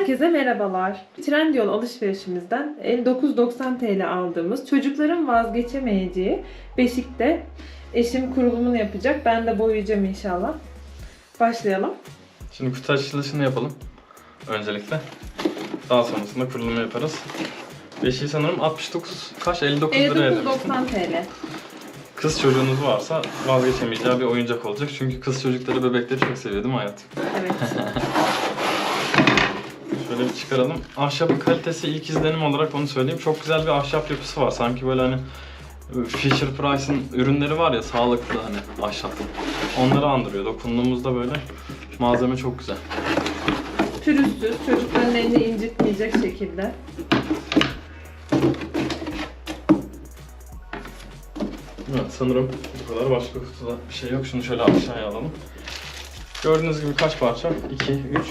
Herkese merhabalar. Trendyol alışverişimizden 59.90 TL aldığımız çocukların vazgeçemeyeceği beşikte eşim kurulumunu yapacak. Ben de boyayacağım inşallah. Başlayalım. Şimdi kutu açılışını yapalım. Öncelikle. Daha sonrasında kurulumu yaparız. Beşiği sanırım 69 kaç 59 liraya demiştim. 59.90 TL. Kız çocuğunuz varsa vazgeçemeyeceği bir oyuncak olacak. Çünkü kız çocukları bebekleri çok seviyor değil mi hayat? Evet. Şöyle bir çıkaralım. Ahşabın kalitesi ilk izlenim olarak onu söyleyeyim. Çok güzel bir ahşap yapısı var. Sanki böyle hani Fisher Price'ın ürünleri var ya sağlıklı hani ahşap. Onları andırıyor. Dokunduğumuzda böyle malzeme çok güzel. Pürüzsüz, çocukların elini incitmeyecek şekilde. Evet sanırım bu kadar başka kutuda bir şey yok. Şunu şöyle aşağıya alalım. Gördüğünüz gibi kaç parça? 2, 3,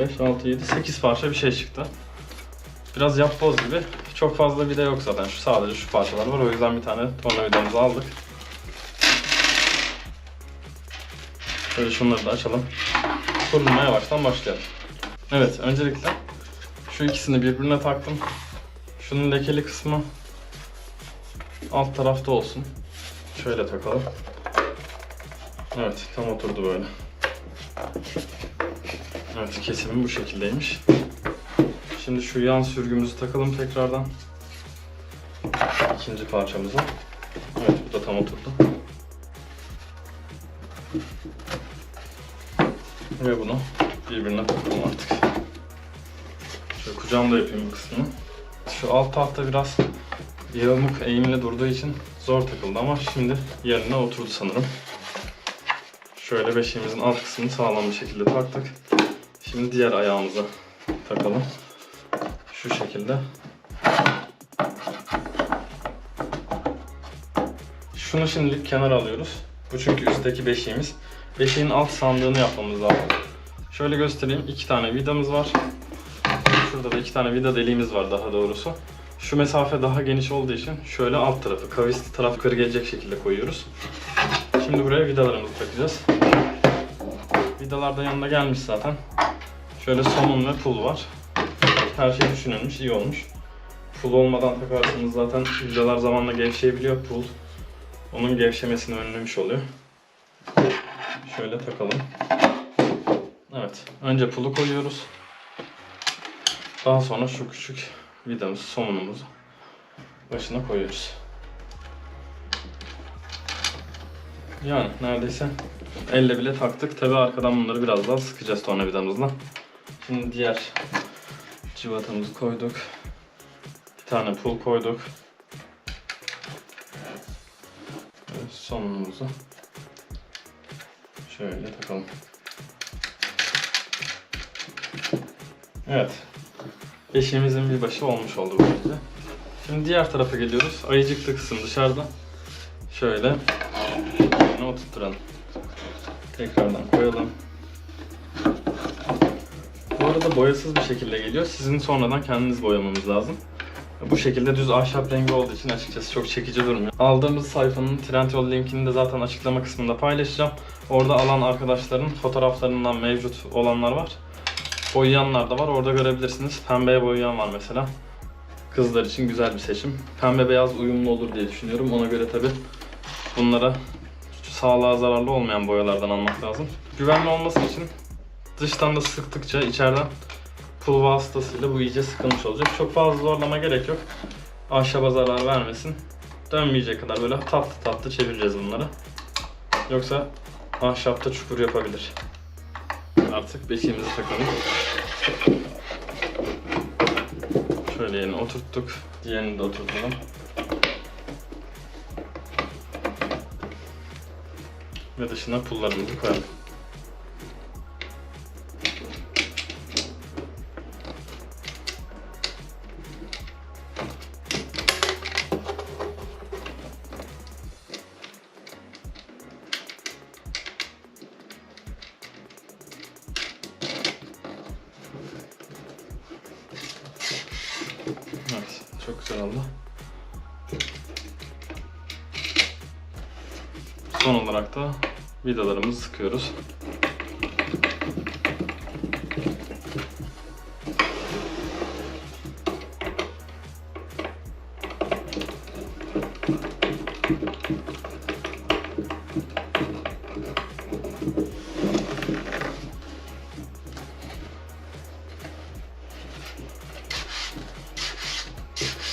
4, 5, 6, 7, 8 parça bir şey çıktı. Biraz yapboz gibi. Çok fazla vida yok zaten. Şu sadece şu parçalar var. O yüzden bir tane tornavidamızı aldık. Şöyle şunları da açalım. Kurulmaya yavaştan başlayalım. Evet öncelikle şu ikisini birbirine taktım. Şunun lekeli kısmı alt tarafta olsun. Şöyle takalım. Evet, tam oturdu böyle. Evet, kesimi bu şekildeymiş. Şimdi şu yan sürgümüzü takalım tekrardan. İkinci parçamıza. Evet, bu da tam oturdu. Ve bunu birbirine takalım artık. Şöyle kucağımda yapayım bu kısmını. Şu alt tahta biraz yamuk eğimli durduğu için zor takıldı ama şimdi yerine oturdu sanırım. Şöyle beşiğimizin alt kısmını sağlam bir şekilde taktık. Şimdi diğer ayağımıza takalım. Şu şekilde. Şunu şimdilik kenara alıyoruz. Bu çünkü üstteki beşiğimiz. Beşiğin alt sandığını yapmamız lazım. Şöyle göstereyim. iki tane vidamız var. Şurada da iki tane vida deliğimiz var daha doğrusu. Şu mesafe daha geniş olduğu için şöyle alt tarafı, kavisli taraf kır gelecek şekilde koyuyoruz. Şimdi buraya vidalarımızı takacağız. Vidalar da yanında gelmiş zaten. Şöyle somun ve pul var. Her şey düşünülmüş, iyi olmuş. Pul olmadan takarsanız zaten vidalar zamanla gevşeyebiliyor. Pul onun gevşemesini önlemiş oluyor. Şöyle takalım. Evet, önce pulu koyuyoruz. Daha sonra şu küçük vidamız, somunumuzu başına koyuyoruz. Yani neredeyse elle bile taktık. Tabi arkadan bunları biraz daha sıkacağız tornavidamızla. Şimdi diğer cıvatamızı koyduk. Bir tane pul koyduk. Ve sonumuzu şöyle takalım. Evet. Beşiğimizin bir başı olmuş oldu böylece. Şimdi diğer tarafa geliyoruz. Ayıcıklı kısım dışarıda. Şöyle yerine oturtturalım. Tekrardan koyalım. Bu arada boyasız bir şekilde geliyor. Sizin sonradan kendiniz boyamanız lazım. Bu şekilde düz ahşap rengi olduğu için açıkçası çok çekici durmuyor. Aldığımız sayfanın Trendyol linkini de zaten açıklama kısmında paylaşacağım. Orada alan arkadaşların fotoğraflarından mevcut olanlar var. Boyayanlar da var. Orada görebilirsiniz. Pembeye boyayan var mesela. Kızlar için güzel bir seçim. Pembe beyaz uyumlu olur diye düşünüyorum. Ona göre tabi bunlara sağlığa zararlı olmayan boyalardan almak lazım. Güvenli olması için dıştan da sıktıkça içeriden pul vasıtasıyla bu iyice sıkılmış olacak. Çok fazla zorlama gerek yok. Ahşaba zarar vermesin. Dönmeyecek kadar böyle tatlı tatlı çevireceğiz bunları. Yoksa ahşapta çukur yapabilir. Artık beşiğimizi takalım. Şöyle yerine oturttuk. Diğerini de oturtalım. Ve dışına pullarımızı koyalım. Evet, çok güzel oldu. Son olarak da vidalarımızı sıkıyoruz.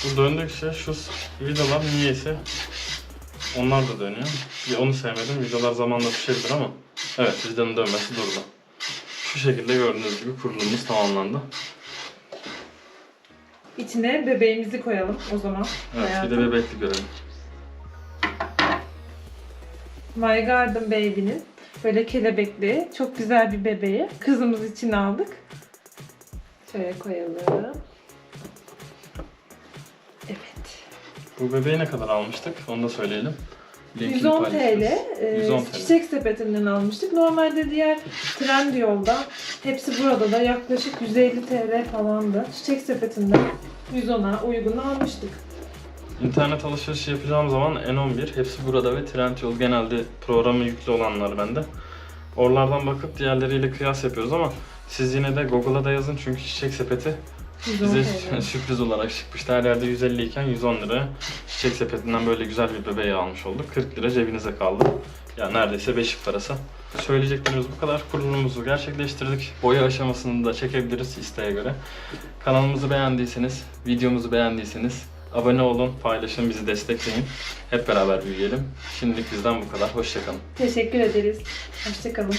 Bu döndükçe şu vidalar niyeyse onlar da dönüyor. Bir onu sevmedim. Vidalar zamanla düşebilir ama evet vidanın dönmesi durdu. Şu şekilde gördüğünüz gibi kurulumumuz tamamlandı. İçine bebeğimizi koyalım o zaman. Evet bir de bebekli görelim. My Garden Baby'nin böyle kelebekli çok güzel bir bebeği kızımız için aldık. Şöyle koyalım. Evet. Bu bebeği ne kadar almıştık onu da söyleyelim. Linkini 110 TL. e, 110 TL. Çiçek sepetinden almıştık. Normalde diğer Trendyol'da hepsi burada da yaklaşık 150 TL falandı. Çiçek sepetinden 110'a uygun almıştık. İnternet alışverişi yapacağım zaman N11 hepsi burada ve Trendyol genelde programı yüklü olanlar bende. Oralardan bakıp diğerleriyle kıyas yapıyoruz ama siz yine de Google'a da yazın çünkü çiçek sepeti 110 bize sürpriz olarak çıkmıştı. Her yerde 150 iken 110 liraya çiçek sepetinden böyle güzel bir bebeği almış olduk. 40 lira cebinize kaldı. Yani neredeyse beşik parası. Söyleyeceklerimiz bu kadar. Kurulumuzu gerçekleştirdik. Boya aşamasını da çekebiliriz isteğe göre. Kanalımızı beğendiyseniz, videomuzu beğendiyseniz abone olun, paylaşın, bizi destekleyin. Hep beraber büyüyelim. Şimdilik bizden bu kadar. Hoşçakalın. Teşekkür ederiz. Hoşçakalın.